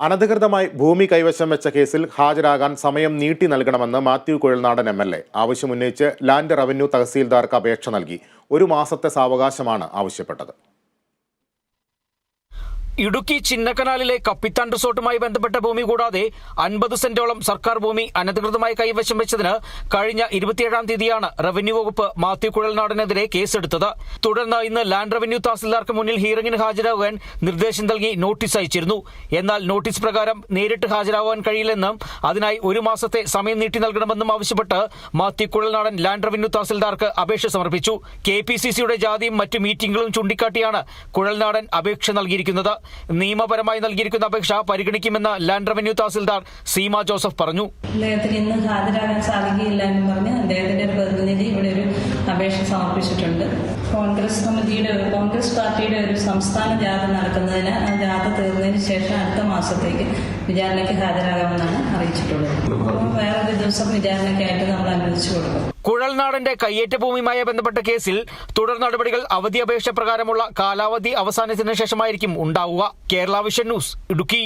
അനധികൃതമായി ഭൂമി കൈവശം വെച്ച കേസിൽ ഹാജരാകാൻ സമയം നീട്ടി നൽകണമെന്ന് Mathew Kuzhalnadan M L A. ആവശ്യമുന്നയിച്ച് land revenue തഹസീൽദാർക്ക് അപേക്ഷ നൽകി. ഒരു മാസത്തെ സാവകാശമാണ് ആവശ്യപ്പെട്ടത്. ഇടുക്കി ചിന്നക്കനാലിലെ കപ്പിത്താൻ റിസോർട്ടുമായി ബന്ധപ്പെട്ട ഭൂമി കൂടാതെ അൻപത് സെന്റോളം സർക്കാർ ഭൂമി അനധികൃതമായി കൈവശം വെച്ചതിന് കഴിഞ്ഞ ഇരുപത്തിയേഴാം തീയതിയാണ് റവന്യൂ വകുപ്പ് മാത്യു കുഴൽനാടനെതിരെ കേസെടുത്തത്. തുടർന്ന് ഇന്ന് ലാൻഡ് റവന്യൂ തഹസിൽദാർക്ക് മുന്നിൽ ഹിയറിംഗിന് ഹാജരാകാൻ നിർദ്ദേശം നൽകി നോട്ടീസ് അയച്ചിരുന്നു. എന്നാൽ നോട്ടീസ് പ്രകാരം നേരിട്ട് ഹാജരാകാൻ കഴിയില്ലെന്നും അതിനായി ഒരു മാസത്തെ സമയം നീട്ടി നൽകണമെന്നും ആവശ്യപ്പെട്ട് മാത്യു കുഴൽനാടൻ ലാൻഡ് റവന്യൂ തഹസിൽദാർക്ക് അപേക്ഷ സമർപ്പിച്ചു. കെ പി സി സിയുടെ ജാതിയും മറ്റു മീറ്റിംഗുകളും ചൂണ്ടിക്കാട്ടിയാണ് കുഴൽനാടൻ അപേക്ഷ നൽകിയിരിക്കുന്നത്. നിയമപരമായി നൽകിയിരിക്കുന്ന അപേക്ഷ പരിഗണിക്കുമെന്ന് ലാൻഡ് റവന്യൂ തഹസിൽദാർ സീമ ജോസഫ് പറഞ്ഞു. ഇന്ന് ഹാജരാകാൻ സാധിക്കുകയില്ല എന്ന് പറഞ്ഞ് അപേക്ഷ സമർപ്പിച്ചിട്ടുണ്ട്. കോൺഗ്രസ് കമ്മിറ്റിയുടെ കോൺഗ്രസ് പാർട്ടിയുടെ ഒരു സംസ്ഥാന ജാഥ നടക്കുന്നതിന് ആ ജാഥ തീർന്നതിന് ശേഷം അടുത്ത മാസത്തേക്ക് വിചാരണയ്ക്ക് ഹാജരാകാമെന്നാണ് അറിയിച്ചിട്ടുള്ളത്. അപ്പോൾ വേറൊരു ദിവസം വിചാരണയ്ക്കായിട്ട് നമ്മൾ അനുവദിച്ചു കൊടുക്കും. കുഴൽനാടിന്റെ കയ്യേറ്റ ഭൂമിയുമായി ബന്ധപ്പെട്ട കേസിൽ തുടർ നടപടികൾ അവധി അപേക്ഷ പ്രകാരമുള്ള കാലാവധി അവസാനത്തിന് ശേഷമായിരിക്കും ഉണ്ടാവുക. Kerala vision news Idukki.